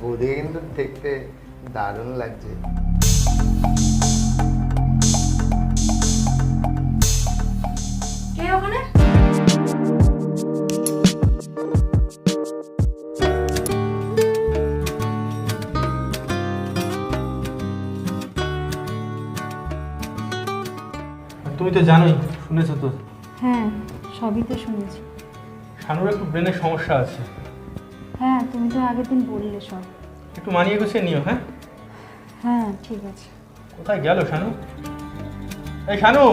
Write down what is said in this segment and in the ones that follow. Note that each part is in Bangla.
বৌদিকে কিন্তু দেখতে দারুণ লাগছে। তুমি তো জানোই শুনেছো তো? হ্যাঁ সবই তো শুনেছি। শানুর একটু ব্রেনের সমস্যা আছে। তুমি তো আগের দিন বললে সব। একটু মানিয়ে গুছিয়ে নিও হ্যাঁ? হ্যাঁ ঠিক আছে। কোথায় গেল শানু? এই শানু!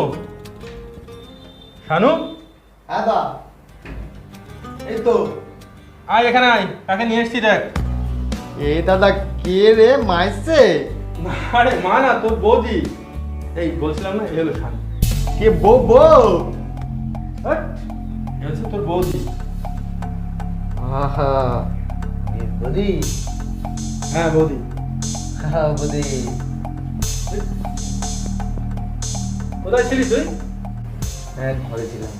শানু! হ্যাঁ দা। এই তো। আয় এখানে আয় কাকে নিয়ে এসছি দেখ। এ দাদা কে রে? মাইছে আরে মা না তোর বৌদি। এই বলছিলাম না এলো শানু। কে বউ বউ? হ্যাঁ হচ্ছে তোর বৌদি। আহা। বৌদি। হ্যাঁ বৌদি। হ্যাঁ বৌদি। কোথায় ছিলিস তুই? হ্যাঁ ঘরে ছিলাম।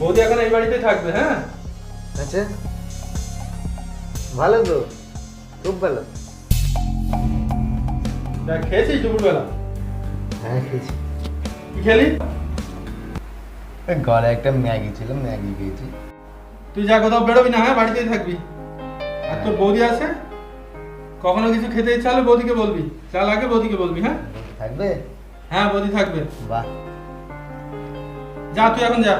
বৌদি এখন এই বাড়িতে থাকবে হ্যাঁ? আচ্ছা। ভালো তো খুব ভালো। খেয়েছিস দুপুরবেলা? হ্যাঁ খেয়েছি। কি খেলি? ঘরে একটা ম্যাগি ছিল ম্যাগি খেয়েছি। তুই যা কোথাও বেরোবি না হ্যাঁ? বাড়িতেই থাকবি। আর তোর বৌদি আছে? কখনো কিছু খেতে ইচ্ছা হলে বৌদিকে বলবি। চা লাগে বৌদিকে বলবি হ্যাঁ? থাকবে? হ্যাঁ বৌদি থাকবে। বাহ। যা তুই এখন যা।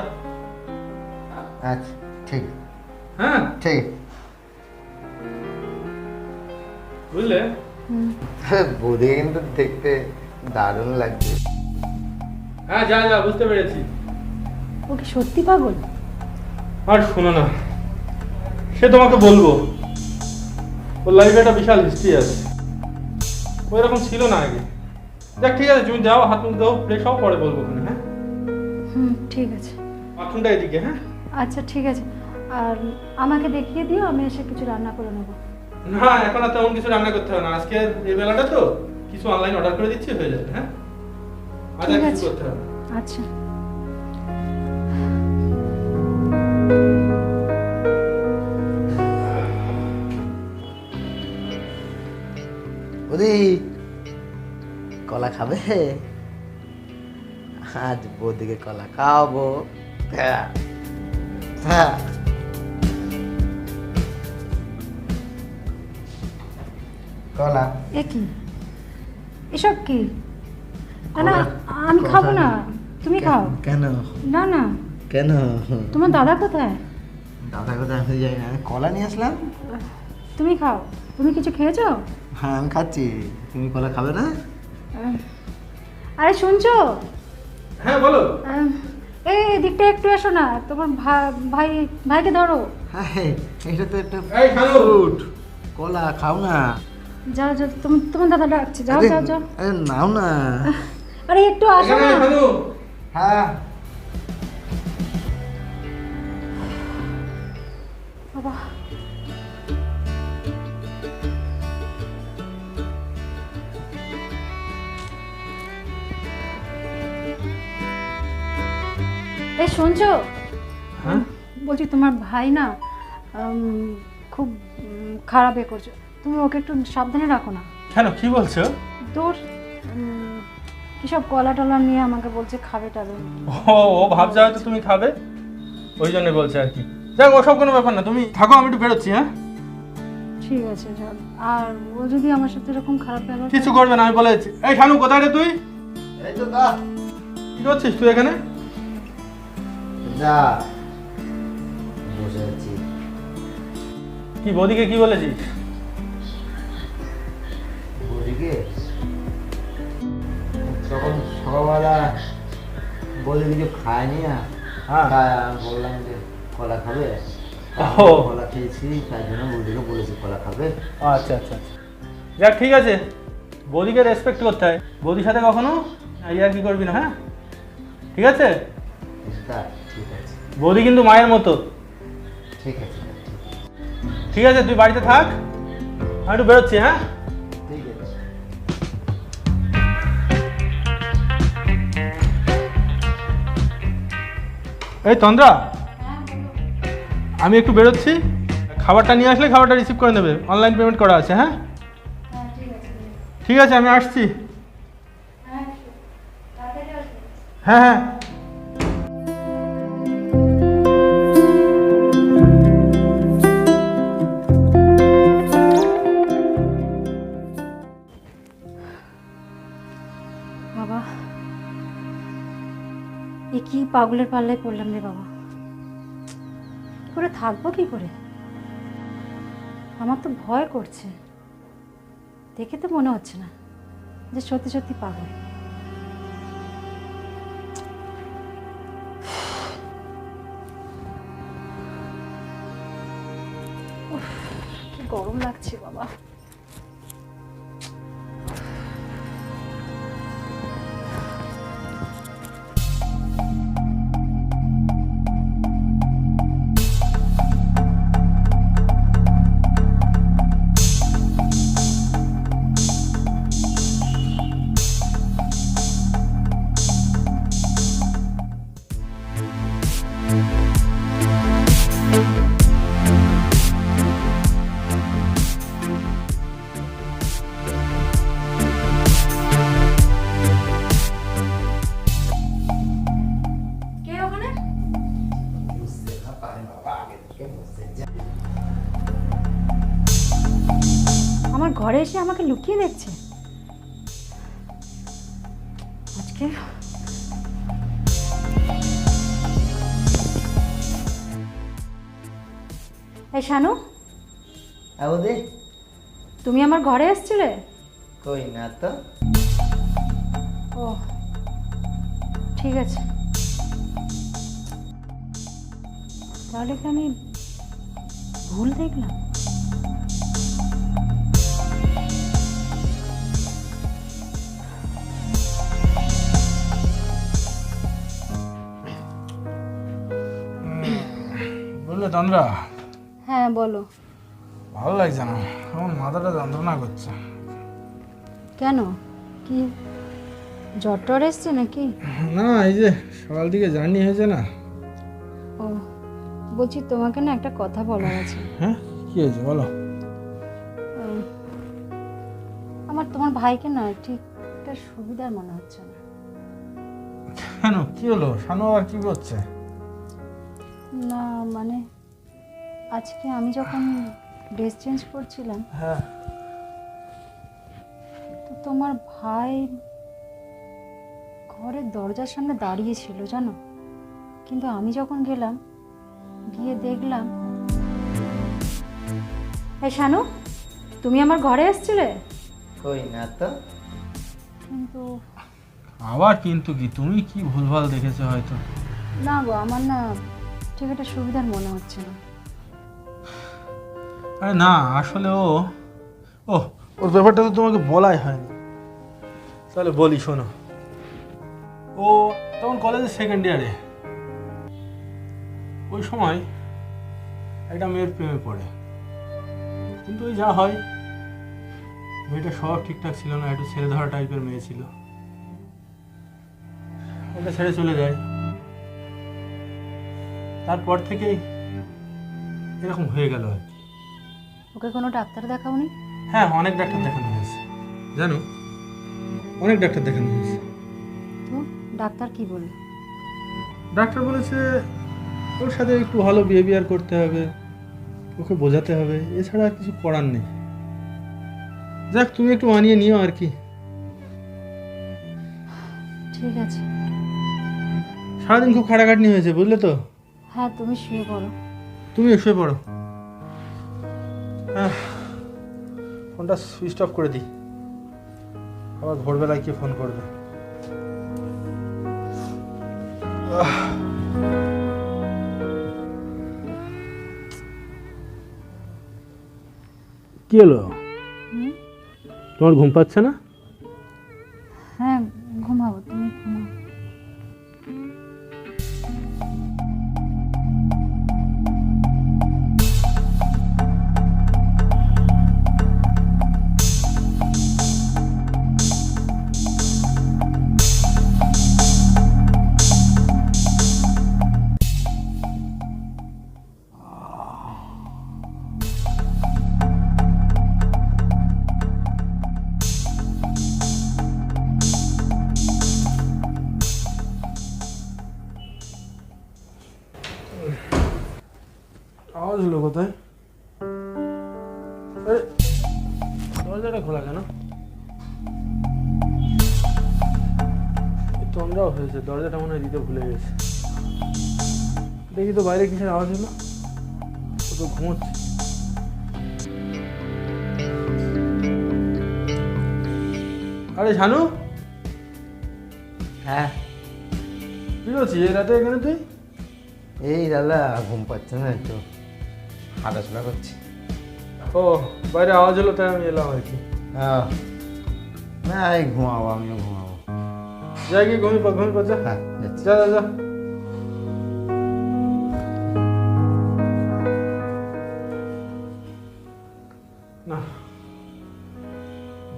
আচ্ছা ঠিক। হ্যাঁ? ঠিক। বুঝলে? হুম। বৌদিকে কিন্তু দেখতে দারুণ লাগছে। হ্যাঁ যা যা বুঝতে পেরেছি। ও কি সত্যি পাগল? আর শোনো না সে তোমাকে বলব ওর লাইফে একটা বিশাল হিস্ট্রি আছে। ওই রকম ছিল না আগে। দেখ ঠিক আছে তুমি যাও হাত মুখ দাও ফ্রেশ হও পরে বলব তুমি হ্যাঁ? হুম ঠিক আছে। বাথরুমটা এদিকে হ্যাঁ? আচ্ছা ঠিক আছে। আর আমাকে দেখিয়ে দিও আমি এসে কিছু রান্না করে নেব। না এখন আর তেমন কিছু রান্না করতে হবে না। আজকে এই বেলাটা তো কিছু অনলাইন অর্ডার করে দিচ্ছি হয়ে যাবে হ্যাঁ? কিছু করতে হবে আচ্ছা। বৌদি কলা খাবে? আজ বৌদিকে কলা খাওয়াবো। হ্যাঁ। হ্যাঁ। কলা। এ কি? এসব কি? না, আমি খাব না। তুমি খাও। কেন? না না। কেন? তোমার দাদা কোথায়? দাদা কোথায় আমি যাই না। কলা নিয়ে আসলাম। তুমি খাও। তুমি কিছু খেয়েছো? হ্যাঁ আমি খাচ্ছি। তুমি কলা খাবে না? আরে শুনছো? হ্যাঁ বলো। এই এদিকটা একটু এসো না তোমার ভা- ভাই ভাইকে ধরো। হ্যাঁ এটা তো একটা এই ফ্রুট কলা খাও না। যাও যাও তোমার তোমার দাদা ডাকছে। যাও যাও যাও। আরে নাও না। আরে একটু আসো না। হ্যাঁ। শুনছো? হ্যাঁ? বলছি তোমার ভাই না উম, খুব উম, খারাপ এ করছে। তুমি ওকে একটু সাবধানে রাখো না। কেন? কি বলছো? তোর কিসব কলা টলা নিয়ে আমাকে বলছে খাবে টাবে? ও ও ভাবছে হয়তো তুমি খাবে? ওই জন্য বলছে আর কি। যাক ওসব কোনো ব্যাপার না। তুমি থাকো আমি একটু বেরোচ্ছি হ্যাঁ? ঠিক আছে চল আর ও যদি আমার সাথে এরকম খারাপ ব্যবহার কিছু করবে না আমি বলে দিচ্ছি। এই শানু কোথায় রে তুই? এই তো দা। কি করছিস তুই এখানে? যা। বসে আছি। কি বৌদিকে কি বলেছিস? বৌদিকে? তখন সকালবেলা বলে কিছু খায়নি না হ্যাঁ। বললাম যে কলা খাবে। কলা খেয়েছি তাই জন্য বৌদিকে বলেছি কলা খাবে। আচ্ছা আচ্ছা আচ্ছা। যাক ঠিক আছে। বৌদিকে রেসপেক্ট করতে হয়। বৌদির সাথে কখনো? ইয়ার কি করবি না হ্যাঁ? ঠিক আছে? ঠিক আছে বৌদি কিন্তু মায়ের মতো। ঠিক আছে। ঠিক আছে তুই বাড়িতে থাক। আমি একটু বেরোচ্ছি হ্যাঁ? ঠিক আছে। এই তন্দ্রা আমি একটু বেরোচ্ছি। খাবারটা নিয়ে আসলে খাবারটা রিসিভ করে নেবে। অনলাইন পেমেন্ট করা আছে হ্যাঁ? হ্যাঁ ঠিক আছে আমি আসছি। হ্যাঁ হ্যাঁ। বাবা। এ কি পাগলের পাল্লায় পড়লাম রে বাবা। কি করে থাকব কি করে? আমার তো ভয় করছে। দেখে তো মনে হচ্ছে না যে সত্যি সত্যি পাগল। গরম লাগছে বাবা। ঘরে এসে আমাকে লুকিয়ে দেখছে। আজকে এই শানু হ্যাঁ বৌদি। তুমি আমার ঘরে এসেছিলে? কই না তো। ও ঠিক আছে। তাহলে কি আমি ভুল দেখলাম? বুঝলে তন্দ্রা হ্যাঁ বলো। ভালো লাগছে না। আমার মাথাটা যন্ত্রণা করছে। কেন? কি? জ্বর টর এসছে নাকি? না এই যে সকাল থেকে জার্নি হয়েছে না। ও বলছি তোমাকে না একটা কথা বলার আছে। হ্যাঁ কি হয়েছে বলো। আমার তোমার ভাইকে না ঠিক একটা সুবিধার মনে হচ্ছে না। কেন? কি হলো? শানু আবার কি করছে? না মানে আজকে আমি যখন ড্রেস চেঞ্জ করছিলাম হ্যাঁ। তো তোমার ভাই ঘরের দরজার সামনে দাঁড়িয়ে ছিল জানো? কিন্তু আমি যখন গেলাম গিয়ে দেখলাম এই শানু তুমি আমার ঘরে এসেছিলে? কই না তো? কিন্তু আবার কিন্তু কি তুমি কি ভুলভাল দেখেছ হয়তো? না গো আমার না ঠিক একটা সুবিধার মনে হচ্ছে না। আরে না, আসলে ও ও ওর ব্যাপারটা তো তোমাকে বলাই হয়নি। তাহলে বলি, শোনো। ও তখন কলেজের সেকেন্ড ইয়ারে ওই সময় একটা মেয়ের প্রেমে পড়ে। কিন্তু ওই যা হয়, মেয়েটা সব ঠিকঠাক ছিল না, একটু ছেড়ে ধরা টাইপের মেয়ে ছিল। ওটা ছেড়ে চলে যায়। তারপর থেকেই এরকম হয়ে গেল আর কি। ওকে কোনো ডাক্তার দেখাওনি? হ্যাঁ অনেক ডাক্তার দেখানো হয়েছে। জানো অনেক ডাক্তার দেখানো হয়েছে। তো ডাক্তার কি বলল? ডাক্তার বলেছে ওর সাথে একটু ভালো বিহেভিয়ার করতে হবে ওকে বোঝাতে হবে এছাড়া আর কিছু করার নেই। যাক তুমি একটু মানিয়ে নিও আর কি। ঠিক আছে। সারাদিন খুব খাটাখাটনি হয়েছে বুঝলে তো? হ্যাঁ তুমি শুয়ে পড়ো। তুমি শুয়ে পড়ো। ফোনটা সুইচ অফ করে দিই। আবার ভোরবেলায় কি ফোন করবে? কি হলো? তোমার ঘুম পাচ্ছে না? কোথায়? আরে, দরজাটা খোলা কেন? তন্দ্রাও হয়েছে দরজাটা মনে হয় দিতে ভুলে গেছে। দেখি তো বাইরে কিসের আওয়াজ হলো? ও তো ঘুমোচ্ছে। আরে শানু? হ্যাঁ। কি করছিস? এই রাতে এখানে তুই? এই দাদা ঘুম পাচ্ছে না একটু। হাঁটাচলা করছি। ও বাইরে আওয়াজ হলো তাই আমি এলাম আর কি। হ্যাঁ না এই ঘুমাবো আমিও ঘুমাবো। যাই গিয়ে ঘুমিয়ে পা ঘুমিয়ে পা হ্যাঁ। যা যা যা। না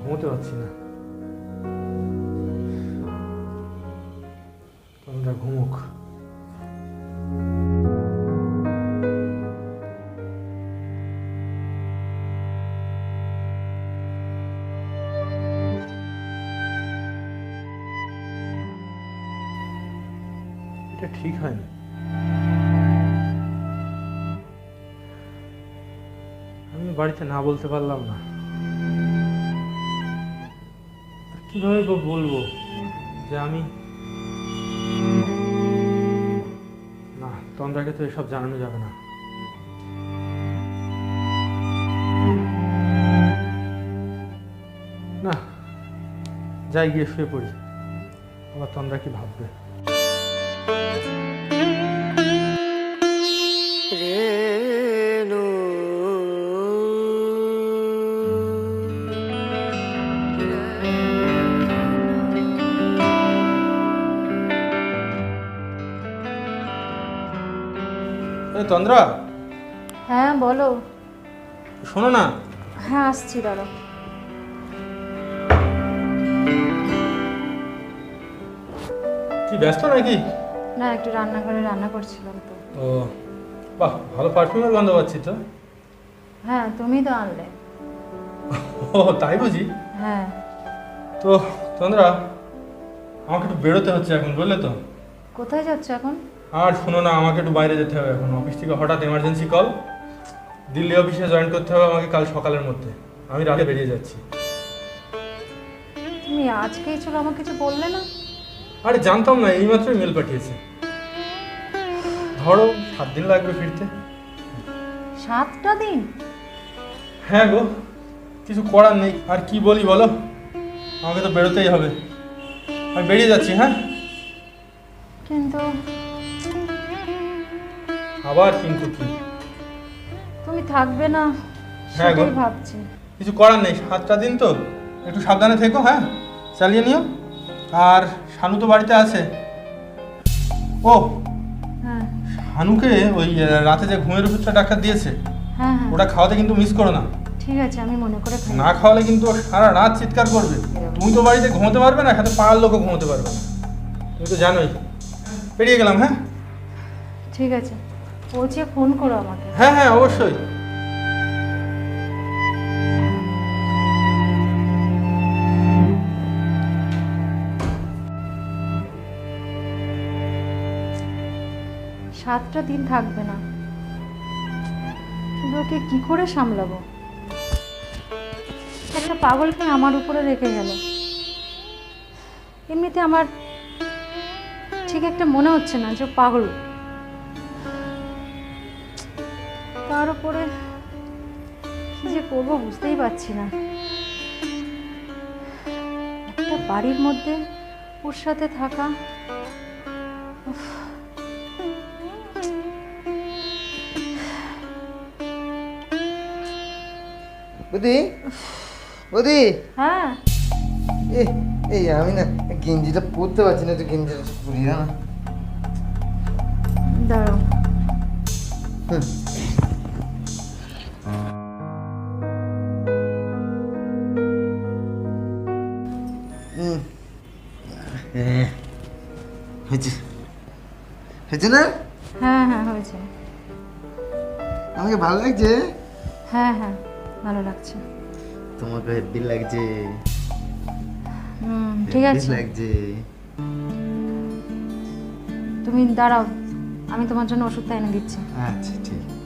ঘুমোতে পারছি না। তোমরা ঘুমুক। বাড়িতে না বলতে পারলাম না। কীভাবে বলব যে আমি না, তন্দ্রাকে তো এসব জানানো যাবে না। না, যাই গিয়ে শুয়ে পড়ি। আবার তন্দ্রা কি ভাববে? এই তন্দ্রা হ্যাঁ বলো। শোনো না। হ্যাঁ আসছি দাঁড়ো কি ব্যস্ত নাকি? না একটু রান্নাঘরে রান্না করছিলাম তো। ও বাহ ভালো পারফিউমের গন্ধ পাচ্ছি তো। হ্যাঁ তুমি তো আনলে। ও তাই বুঝি? হ্যাঁ। তো তন্দ্রা আমাকে একটু বেরোতে হচ্ছে এখন বুঝলে তো? কোথায় যাচ্ছ এখন? আর শোনো না আমাকে একটু বাইরে যেতে হবে এখন। অফিস থেকে হঠাৎ এমার্জেন্সি কল দিল্লি অফিসে জয়েন করতে হবে আমাকে কাল সকালের মধ্যে। আমি রাতে বেরিয়ে যাচ্ছি। তুমি আজকেই চলো আমাকে কিছু বললে না? আরে জানতাম না এইমাত্রই মেল পাঠিয়েছে। ধরো সাত দিন লাগবে ফিরতে। সাতটা দিন? হ্যাঁ গো কিছু করার নেই। আর কি বলি বলো? আমাকে তো বেরোতেই হবে। আমি বেরিয়ে যাচ্ছি হ্যাঁ? কিন্তু আবার কিন্তু কি? তুমি থাকবে না হ্যাঁ গো। সেটাই ভাবছি। কিছু করার নেই সাতটা দিন তো। একটু সাবধানে থেকো হ্যাঁ? চালিয়ে নিও। আর শানু তো বাড়িতে আছে। ও হ্যাঁ। শানুকে ওই আহ, রাতে যে ঘুমের ওষুধটা ডাক্তার দিয়েছে হ্যাঁ হ্যাঁ। ওটা খাওয়াতে কিন্তু মিস করো না। ঠিক আছে আমি মনে করে খাই। না খাওয়ালে কিন্তু ও সারা রাত চিৎকার করবে। তুমি তো বাড়িতে ঘুমোতে পারবে না সাথে পাড়ার লোকও ঘুমোতে পারবে না। তুমি তো জানোই। বেরিয়ে গেলাম হ্যাঁ? ঠিক আছে। পৌঁছে ফোন করো আমাকে। হ্যাঁ হ্যাঁ অবশ্যই। সাতটা দিন থাকবে না। ওকে কি করে সামলাবো? একটা পাগলকে আমার উপরে রেখে গেল। এমনিতে আমার ঠিক একটা মনে হচ্ছে না যে পাগল। তার উপরে কি যে করব বুঝতেই পারছি না। একটা বাড়ির মধ্যে ওর সাথে থাকা বুদি বুদি হ্যাঁ। এ এই আমি না গেঞ্জিটা পরতে পারছি না তো গেঞ্জিটা পরি না। দাঁড়াও। হুম। হয়েছে? হয়েছে না? হ্যাঁ হ্যাঁ হয়েছে। আমাকে ভালো লাগছে? হ্যাঁ হ্যাঁ ভালো লাগছে। তোমাকে হেব্বি লাগছে। হুম ঠিক আছে। লাগছে। তুমি দাঁড়াও আমি তোমার জন্য ওষুধটা এনে দিচ্ছি। আচ্ছা ঠিক।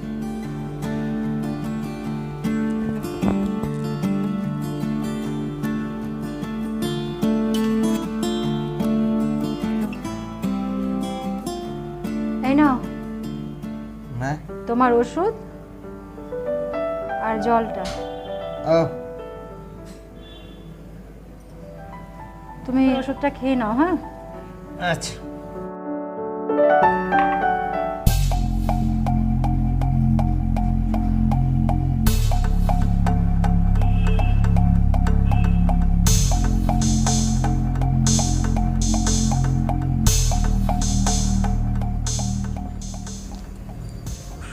এই নাও। না তোমার ওষুধ আর জলটা। তুমি ওষুধটা খেয়ে নাও হ্যাঁ? আচ্ছা।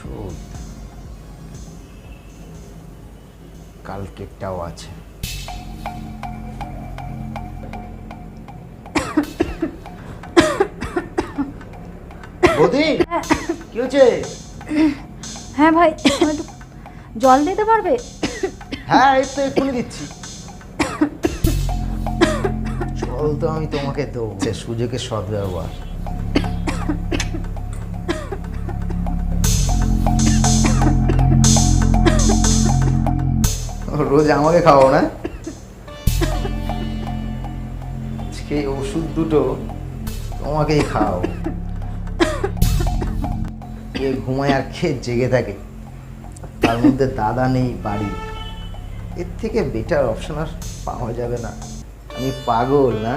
ওষুধ কালকেরটাও আছে। বৌদি কি হচ্ছে? হ্যাঁ ভাই একটু জল দিতে পারবে? হ্যাঁ এই তো এক্ষুনি দিচ্ছি। জল তো আমি তোমাকে দেবো সুযোগের সদ্ব্যবহার। রোজ আমাকে খাওয়াও না। আজকে ওষুধ দুটো তোমাকেই খাও কে ঘুমায় আর খেয়ে জেগে থাকে। তার মধ্যে দাদা নেই, বাড়ি। এর থেকে বেটার অপশন আর পাওয়া যাবে না। আমি পাগল, না?